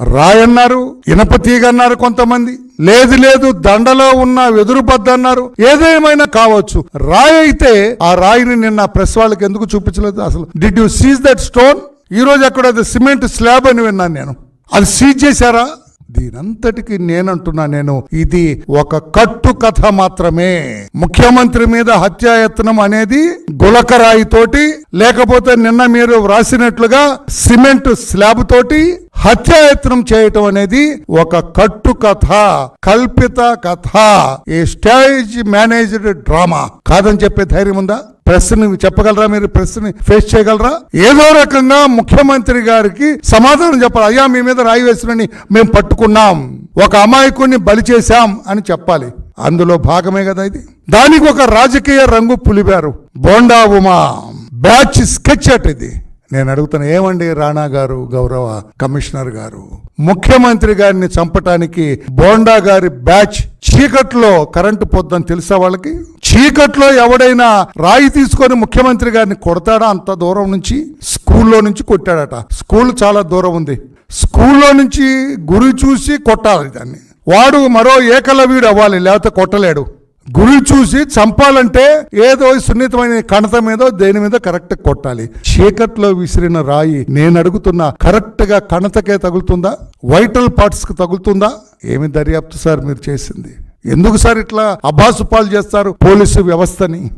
రాయన్నారు ఇనప తీగ అన్నారు కొంతమంది. లేదు లేదు దండలో ఉన్న వెదురు బద్ద అన్నారు. ఏదేమైనా కావచ్చు. రాయి అయితే ఆ రాయిని నిన్న ప్రెస్ వాళ్ళకి ఎందుకు చూపించలేదు? అసలు did you seize that stone ఈ రోజు అక్కడ అది సిమెంట్ స్లాబ్ అని విన్నాను నేను. అది సీజ్ చేశారా? దీనంతటికి నేనంటున్నా నేను ఇది ఒక కట్టు కథ మాత్రమే. ముఖ్యమంత్రి మీద హత్యాయత్నం అనేది గులకరాయి తోటి లేకపోతే నిన్న మీరు వ్రాసినట్లుగా సిమెంట్ స్లాబ్ తోటి హత్యాయత్నం చేయటం అనేది ఒక కట్టు కథ కల్పిత కథ. A stage managed drama. కాదని చెప్పే ధైర్యం ఉందా? ప్రశ్న చెప్పగలరా మీరు? ప్రశ్న ఫేస్ చేయగలరా? ఏదో రకంగా ముఖ్యమంత్రి గారికి సమాధానం చెప్పాలి. అయ్యా మీ మీద రాయి వేసినని మేము పట్టుకున్నాం. ఒక అమాయకుడిని బలి చేశాం అని చెప్పాలి. అందులో భాగమే కదా ఇది. దానికి ఒక రాజకీయ రంగు పులిపారు. బోండా ఉమా. బ్యాచ్ స్కెచ్ అట్ ఇది. నేను అడుగుతాను ఏమండి రాణా గారు గౌరవ కమిషనర్ గారు? ముఖ్యమంత్రి గారిని చంపటానికి బోండా గారి బ్యాచ్ చీకట్లో కరెంటు పొద్దని తెలుసా వాళ్ళకి? చీకట్లో ఎవడైనా రాయి తీసుకొని ముఖ్యమంత్రి గారిని కొడతాడా అంత దూరం నుంచి? స్కూల్లో నుంచి కొట్టాడట. స్కూల్ చాలా దూరం ఉంది. స్కూల్లో నుంచి గురి చూసి కొట్టాలి దాన్ని. వాడు మరో ఏకలవీడు అవ్వాలి లేకపోతే కొట్టలేడు. గురి చూసి చంపాలంటే ఏదో సున్నితమైన కణత మీద దేని మీద కరెక్ట్ కొట్టాలి. చీకట్లో విసిరిన రాయి నేను అడుగుతున్నా కరెక్ట్గా కణతకే తగులుతుందా? వైటల్ పార్ట్స్కి తగులుతుందా? ఏమి దర్యాప్తు సార్ మీరు చేసింది? ఎందుకు సార్ ఇట్లా అభాసుపాలు చేస్తారు పోలీసు వ్యవస్థని?